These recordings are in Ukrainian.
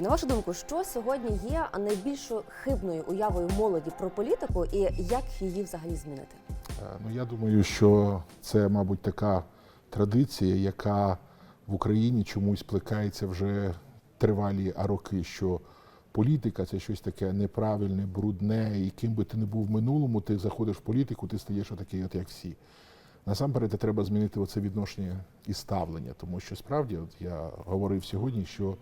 На вашу думку, що сьогодні є найбільшою хибною уявою молоді про політику і як її взагалі змінити? Е, Ну, я думаю, що це, мабуть, така традиція, яка в Україні чомусь плекається вже тривалі роки, що політика це щось таке неправильне, брудне, і ким би ти не був в минулому, ти заходиш в політику, ти стаєш отакий, от як всі. Насамперед, треба змінити оце відношення і ставлення, тому що справді, от я говорив сьогодні, що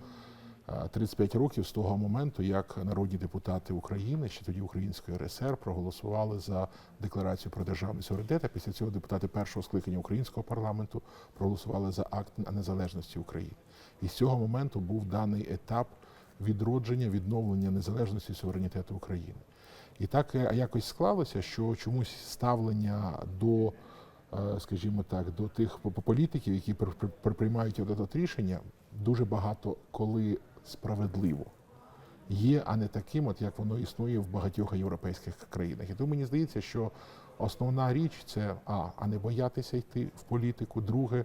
35 років з того моменту, як народні депутати України, ще тоді Української РСР, проголосували за декларацію про державний суверенітет, а після цього депутати першого скликання українського парламенту проголосували за акт незалежності України. І з цього моменту був даний етап відродження, відновлення незалежності суверенітету України. І так е, якось склалося, що чомусь ставлення до, е, скажімо так, до тих по- політиків, які пр- пр- пр- приймають от рішення, дуже багато коли справедливо є, а не таким, от як воно існує в багатьох європейських країнах. І тому мені здається, що основна річ це а, а не боятися йти в політику. Друге,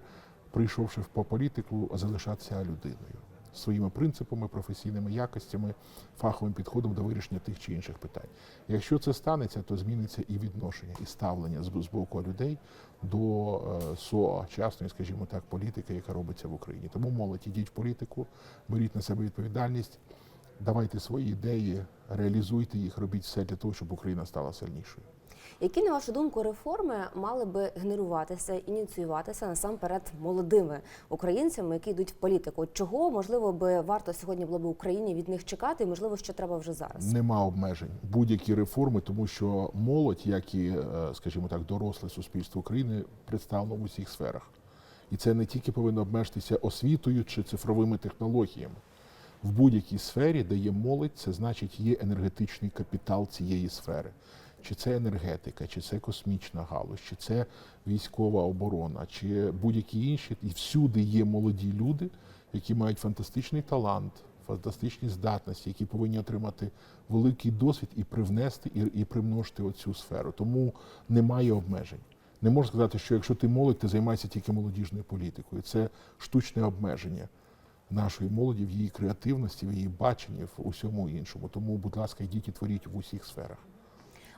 прийшовши в по політику, залишатися людиною своїми принципами, професійними якостями, фаховим підходом до вирішення тих чи інших питань. Якщо це станеться, то зміниться і відношення, і ставлення з боку людей до е, сучасної, скажімо так, політики, яка робиться в Україні. Тому молодь ідіть в політику, беріть на себе відповідальність, давайте свої ідеї, реалізуйте їх, робіть все для того, щоб Україна стала сильнішою. Які, на вашу думку, реформи мали би генеруватися, ініціюватися насамперед молодими українцями, які йдуть в політику? Чого можливо би варто сьогодні було б Україні від них чекати, і можливо, що треба вже зараз? Нема обмежень будь-які реформи, тому що молодь, як і, е, скажімо так, доросле суспільство України, представлено в усіх сферах. І це не тільки повинно обмежитися освітою чи цифровими технологіями. В будь-якій сфері, де є молодь, це значить є енергетичний капітал цієї сфери. Чи це енергетика, чи це космічна галузь, чи це військова оборона, чи будь-які інші. І всюди є молоді люди, які мають фантастичний талант, фантастичні здатності, які повинні отримати великий досвід і привнести, і, і примножити оцю сферу. Тому немає обмежень. Не можна сказати, що якщо ти молодь, ти займаєшся тільки молодіжною політикою. Це штучне обмеження нашої молоді в її креативності, в її баченні, в усьому іншому. Тому, будь ласка, йдіть і творіть в усіх сферах.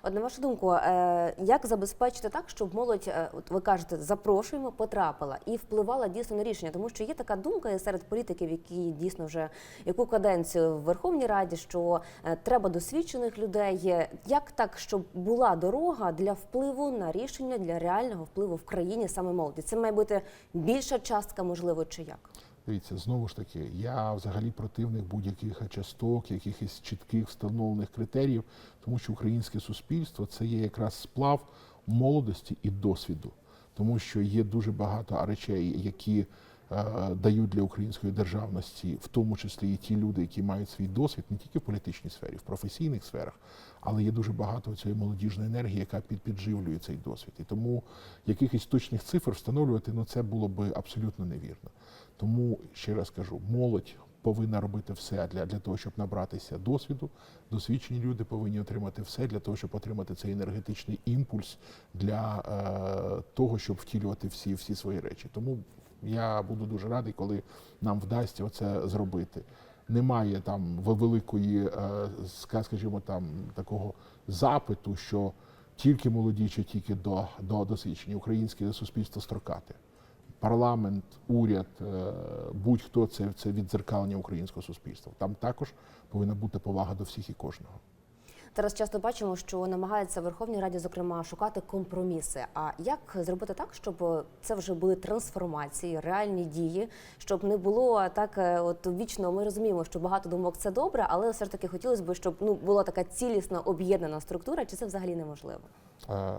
От на вашу думку, е, як забезпечити так, щоб молодь, е, от ви кажете, запрошуємо, потрапила і впливала дійсно на рішення, тому що є така думка серед політиків, які дійсно вже яку каденцію в Верховній Раді, що е, треба досвідчених людей. Як так, щоб була дорога для впливу на рішення для реального впливу в країні саме молоді? Це має бути більша частка, можливо, чи як? Дивіться, знову ж таки, я взагалі противник будь-яких часток, якихось чітких встановлених критеріїв, тому що українське суспільство це є якраз сплав молодості і досвіду, тому що є дуже багато речей, які дають для української державності, в тому числі і ті люди, які мають свій досвід не тільки в політичній сфері, в професійних сферах, але є дуже багато цієї молодіжної енергії, яка під, підживлює цей досвід. І тому якихось точних цифр встановлювати ну це було би абсолютно невірно. Тому ще раз кажу, молодь повинна робити все для, для того, щоб набратися досвіду. Досвідчені люди повинні отримати все для того, щоб отримати цей енергетичний імпульс для е, того, щоб втілювати всі, всі свої речі. Тому я буду дуже радий, коли нам вдасться це зробити. Немає там великої, е, скажімо, там такого запиту, що тільки молоді чи тільки до, до досвідчення. Українське суспільство строкате парламент, уряд, е, будь-хто це, це віддзеркалення українського суспільства. Там також повинна бути повага до всіх і кожного. Зараз часто бачимо, що намагаються Верховній Раді, зокрема, шукати компроміси. А як зробити так, щоб це вже були трансформації, реальні дії, щоб не було так, е, от вічно ми розуміємо, що багато думок це добре, але все ж таки хотілося б, щоб ну була така цілісна об'єднана структура, чи це взагалі неможливо? Е,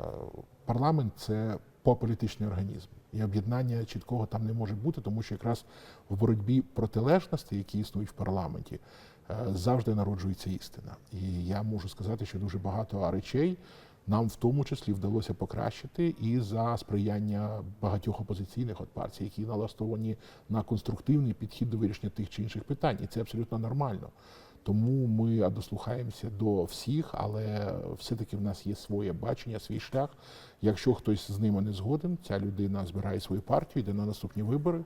Парламент це пополітичний організм, і об'єднання чіткого там не може бути, тому що якраз в боротьбі протилежностей, які існують в парламенті, завжди народжується істина. І я можу сказати, що дуже багато речей нам в тому числі вдалося покращити і за сприяння багатьох опозиційних от партій, які налаштовані на конструктивний підхід до вирішення тих чи інших питань, і це абсолютно нормально. Тому ми дослухаємося до всіх, але все-таки в нас є своє бачення, свій шлях. Якщо хтось з ними не згоден, ця людина збирає свою партію, йде на наступні вибори.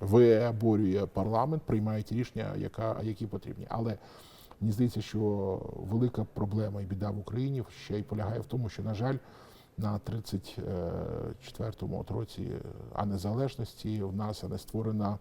Виборює парламент, приймають рішення, яка, які потрібні. Але мені здається, що велика проблема і біда в Україні ще й полягає в тому, що, на жаль, на 34-му році а незалежності в нас не створена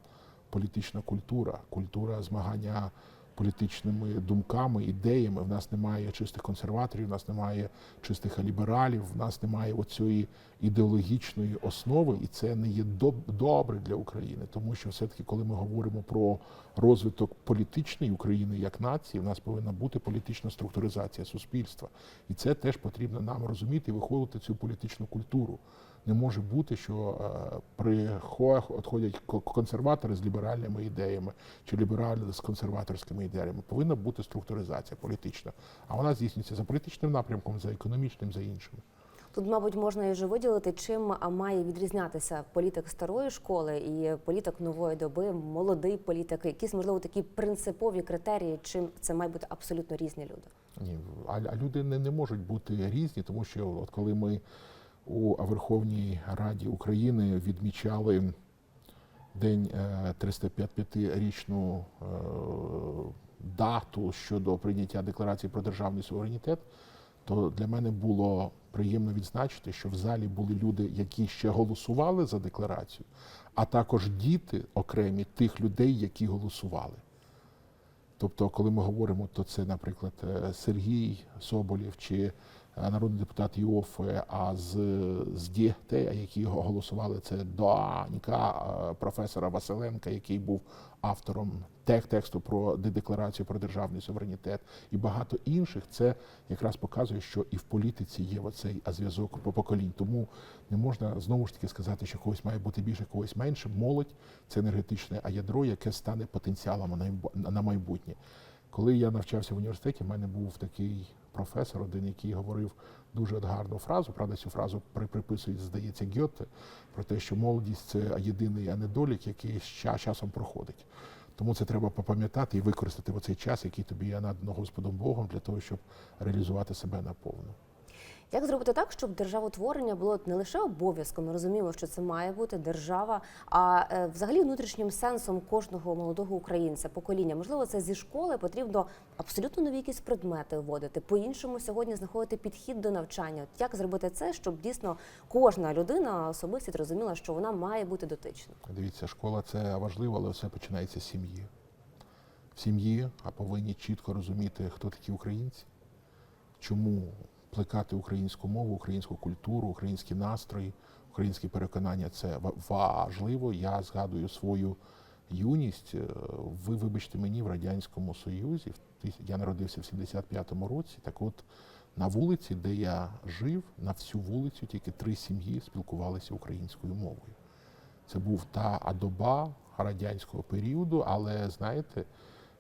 політична культура, культура змагання політичними думками, ідеями. В нас немає чистих консерваторів, в нас немає чистих лібералів, в нас немає оцієї ідеологічної основи, і це не є доб- добре для України, тому що все-таки, коли ми говоримо про розвиток політичної України як нації, в нас повинна бути політична структуризація суспільства, і це теж потрібно нам розуміти і виховувати цю політичну культуру. Не може бути, що е, приходять консерватори з ліберальними ідеями чи лібералі з консерваторськими ідеями. Повинна бути структуризація політична, а вона здійснюється за політичним напрямком, за економічним, за іншим. Тут, мабуть, можна і вже виділити, чим має відрізнятися політик старої школи і політик нової доби, молодий політик, якісь можливо такі принципові критерії, чим це мають бути абсолютно різні люди. Ні, а, а люди не, не можуть бути різні, тому що от коли ми у Верховній Раді України відмічали день е, 305-річну е, дату щодо прийняття декларації про державний суверенітет, то для мене було приємно відзначити, що в залі були люди, які ще голосували за декларацію, а також діти окремі тих людей, які голосували. Тобто, коли ми говоримо, то це, наприклад, е, Сергій Соболєв чи е, народний депутат Іофе, а з, з дітей, які го- голосували, це донька е, професора Василенка, який був автором тех- тексту про де- декларацію про державний суверенітет, і багато інших, це якраз показує, що і в політиці є оцей зв'язок по поколінь. Тому не можна знову ж таки сказати, що когось має бути більше, когось менше. Молодь це енергетичне ядро, яке стане потенціалом на майбутнє. Коли я навчався в університеті, в мене був такий професор, один, який говорив дуже гарну фразу. Правда, цю фразу при- приписують, здається, Гьоте, про те, що молодість це єдиний недолік, який з часом проходить. Тому це треба попам'ятати і використати в цей час, який тобі є надано Господом Богом, для того, щоб реалізувати себе наповну. Як зробити так, щоб державотворення було не лише обов'язком, ми розуміємо, що це має бути держава, а е, взагалі внутрішнім сенсом кожного молодого українця, покоління. Можливо, це зі школи потрібно абсолютно нові якісь предмети вводити. По-іншому сьогодні знаходити підхід до навчання. От як зробити це, щоб дійсно кожна людина особистість розуміла, що вона має бути дотичною? Дивіться, школа це важливо, але все починається з сім'ї. В сім'ї а повинні чітко розуміти, хто такі українці, чому плекати українську мову, українську культуру, українські настрої, українські переконання це важливо. Я згадую свою юність. Е, Ви вибачте мені в Радянському Союзі. Я народився в 75-му році. Так от на вулиці, де я жив, на всю вулицю тільки три сім'ї спілкувалися українською мовою. Це був та доба радянського періоду, але знаєте,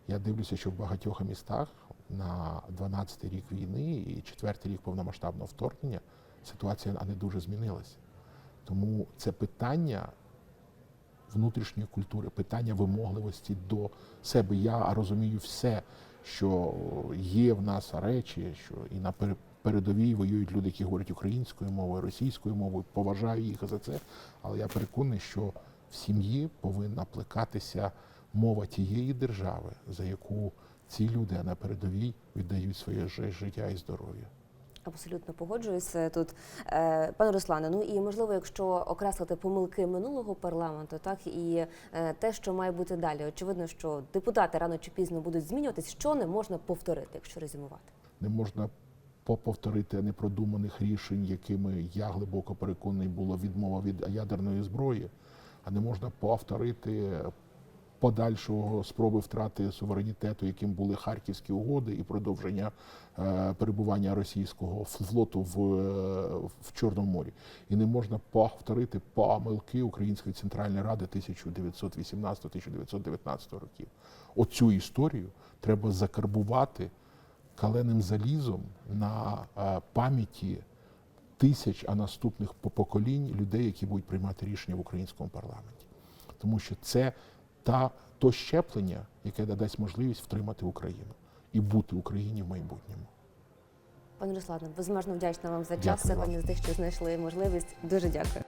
я дивлюся, що в багатьох містах на 12-й рік війни і 4-й рік повномасштабного вторгнення ситуація не дуже змінилася. Тому це питання внутрішньої культури, питання вимогливості до себе. Я розумію все, що є в нас речі, що і на пере- передовій воюють люди, які говорять українською мовою, російською мовою. Поважаю їх за це. Але я переконаний, що в сім'ї повинна плекатися мова тієї держави, за яку ці люди на передовій віддають своє жи- життя і здоров'я. Абсолютно погоджуюся тут, Е, пане Руслане. Ну і можливо, якщо окреслити помилки минулого парламенту, так і е, те, що має бути далі. Очевидно, що депутати рано чи пізно будуть змінюватись, що не можна повторити, якщо резюмувати. не можна по- повторити непродуманих рішень, якими я глибоко переконаний була відмова від ядерної зброї, а не можна повторити подальшого спроби втрати суверенітету, яким були харківські угоди і продовження е, перебування російського флоту в, е, в Чорному морі. І не можна повторити помилки Української центральної ради 1918-1919 років. Оцю історію треба закарбувати каленим залізом на е, пам'яті тисяч, а наступних поколінь людей, які будуть приймати рішення в українському парламенті. Тому що це та то щеплення, яке дасть можливість втримати Україну і бути Україні в майбутньому. Пане Руслане, безмежно вдячна вам за час Дякую вам. сьогодні, за те, що знайшли можливість. Дуже дякую.